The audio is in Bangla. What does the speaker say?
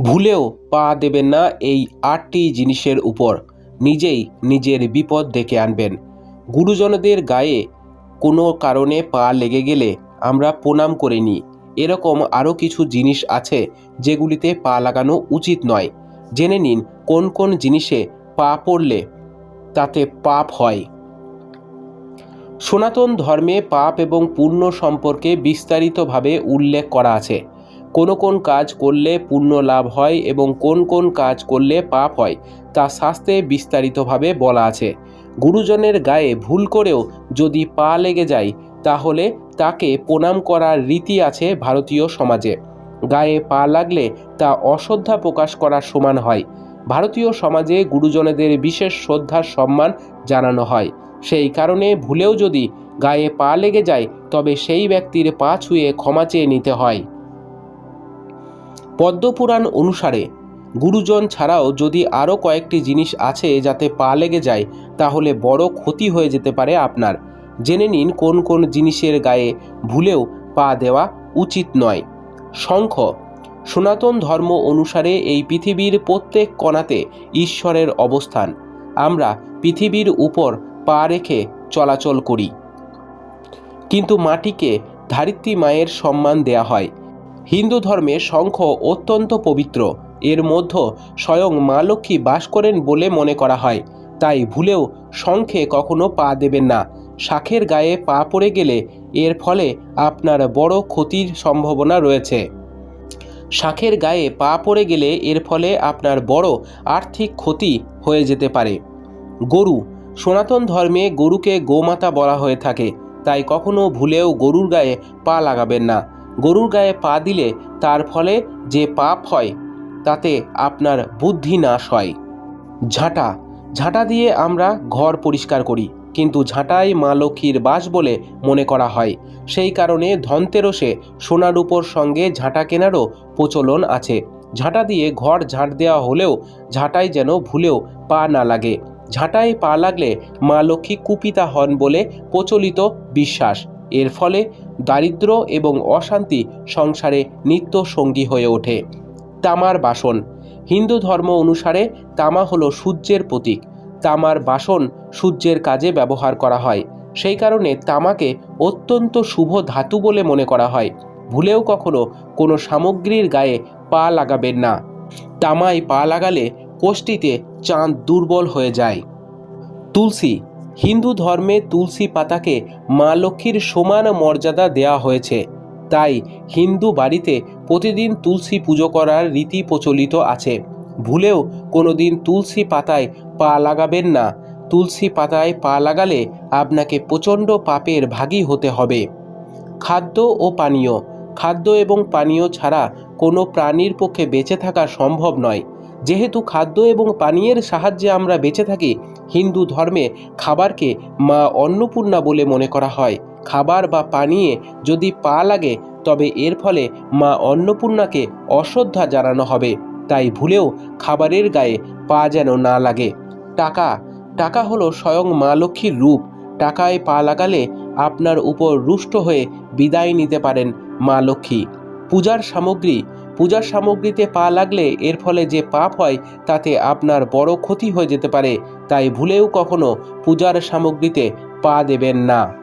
ভুলেও পা দেবেন না এই আটটি জিনিসের উপর। নিজেই নিজের বিপদ ডেকে আনবেন। গুরুজনদের গায়ে কোনো কারণে পা লেগে গেলে আমরা প্রণাম করে নিই। এরকম আরও কিছু জিনিস আছে যেগুলিতে পা লাগানো উচিত নয়। জেনে নিন কোন কোন জিনিসে পা পড়লে তাতে পাপ হয়। সনাতন ধর্মে পাপ এবং পুণ্য সম্পর্কে বিস্তারিতভাবে উল্লেখ করা আছে। কোন কোন কাজ করলে পুণ্য লাভ হয় এবং কোন কোন কাজ করলে পাপ হয়, তা শাস্ত্রে বিস্তারিতভাবে বলা আছে। গুরুজনের গায়ে ভুল করেও যদি পা লেগে যায়, তাহলে তাকে প্রণাম করার রীতি আছে ভারতীয় সমাজে। গায়ে পা লাগলে তা অশ্রদ্ধা প্রকাশ করার সমান হয়। ভারতীয় সমাজে গুরুজনেদের বিশেষ শ্রদ্ধার সম্মান জানানো হয়। সেই কারণে ভুলেও যদি গায়ে পা লেগে যায়, তবে সেই ব্যক্তির পা ছুঁয়ে ক্ষমা চেয়ে নিতে হয়। পদ্মপুরাণ অনুসারে, গুরুজন ছাড়াও যদি আরও কয়েকটি জিনিস আছে যাতে পা লেগে যায়, তাহলে বড় ক্ষতি হয়ে যেতে পারে আপনার। জেনে নিন কোন কোন জিনিসের গায়ে ভুলেও পা দেওয়া উচিত নয়। শঙ্খ। সনাতন ধর্ম অনুসারে এই পৃথিবীর প্রত্যেক কণাতে ঈশ্বরের অবস্থান। আমরা পৃথিবীর উপর পা রেখে চলাচল করি। কিন্তু মাটিকে ধারিত্রী মায়ের সম্মান দেয়া হয়। হিন্দু ধর্মে শঙ্খ অত্যন্ত পবিত্র। এর মধ্যে স্বয়ং মা লক্ষ্মী বাস করেন বলে মনে করা হয়। তাই ভুলেও শঙ্খে কখনো পা দেবেন না। শাখের গায়ে পা পড়ে গেলে এর ফলে আপনার বড় ক্ষতির সম্ভাবনা রয়েছে। শাখের গায়ে পা পড়ে গেলে এর ফলে আপনার বড় আর্থিক ক্ষতি হয়ে যেতে পারে। গরু, সনাতন ধর্মে গরুকে গোমাতা বলা হয়ে থাকে। তাই কখনো ভুলেও গরুর গায়ে পা লাগাবেন না। গরুর গায়ে পা দিলে তার ফলে যে পাপ হয়, তাতে আপনার বুদ্ধি নাশ হয়। ঝাঁটা ঝাঁটা দিয়ে আমরা ঘর পরিষ্কার করি, কিন্তু ঝাঁটাই মা লক্ষ্মীর বাস বলে মনে করা হয়। সেই কারণে ধনতেরসে সোনার উপর সঙ্গে ঝাঁটা কেনারও প্রচলন আছে। ঝাঁটা দিয়ে ঘর ঝাঁট দেওয়া হলেও ঝাঁটাই যেন ভুলেও পা না লাগে। ঝাঁটায় পা লাগলে মা লক্ষ্মী কুপিতা হন বলে প্রচলিত বিশ্বাস। এর ফলে দারিদ্র এবং অশান্তি সংসারে নিত্য সঙ্গী হয়ে ওঠে। তামার বাসন। হিন্দু ধর্ম অনুসারে তামা হলো সূর্যের প্রতীক। তামার বাসন সূর্যের কাজে ব্যবহার করা হয়। সেই কারণে তামাকে অত্যন্ত শুভ ধাতু বলে মনে করা হয়। ভুলেও কখনো কোনো সামগ্রীর গায়ে পা লাগাবেন না। তামায় পা লাগালে কোষ্ঠীতে চাঁদ দুর্বল হয়ে যায়। তুলসী। হিন্দু ধর্মে তুলসী পাতাকে মা লক্ষ্মীর সমান মর্যাদা দেওয়া হয়েছে। তাই হিন্দু বাড়িতে প্রতিদিন তুলসী পুজো করার রীতি প্রচলিত আছে। ভুলেও কোনোদিন তুলসী পাতায় পা লাগাবেন না। তুলসী পাতায় পা লাগালে আপনাকে প্রচণ্ড পাপের ভাগী হতে হবে। খাদ্য ও পানীয়। খাদ্য এবং পানীয় ছাড়া কোনো প্রাণীর পক্ষে বেঁচে থাকা সম্ভব নয়। যেহেতু খাদ্য এবং পানীয়ের সাহায্যে আমরা বেঁচে থাকি হিন্দু ধর্মে খাবারকে মা অন্নপূর্ণা বলে মনে করা হয়। খাবার বা পানীয়ে যদি পা লাগে, তবে এর ফলে মা অন্নপূর্ণাকে অশ্রদ্ধা জানানো হবে। তাই ভুলেও খাবারের গায়ে পা যেন না লাগে। টাকা টাকা হলো স্বয়ং মা লক্ষ্মীর রূপ। টাকায় পা লাগালে আপনার উপর রুষ্ট হয়ে বিদায় নিতে পারেন মা লক্ষ্মী। পূজার সামগ্রী পূজার সামগ্রীতে পা লাগলে এর ফলে যে পাপ হয়, তাতে আপনার বড় ক্ষতি হয়ে যেতে পারে। তাই ভুলেও কখনো পূজার সামগ্রীতে পা দেবেন না।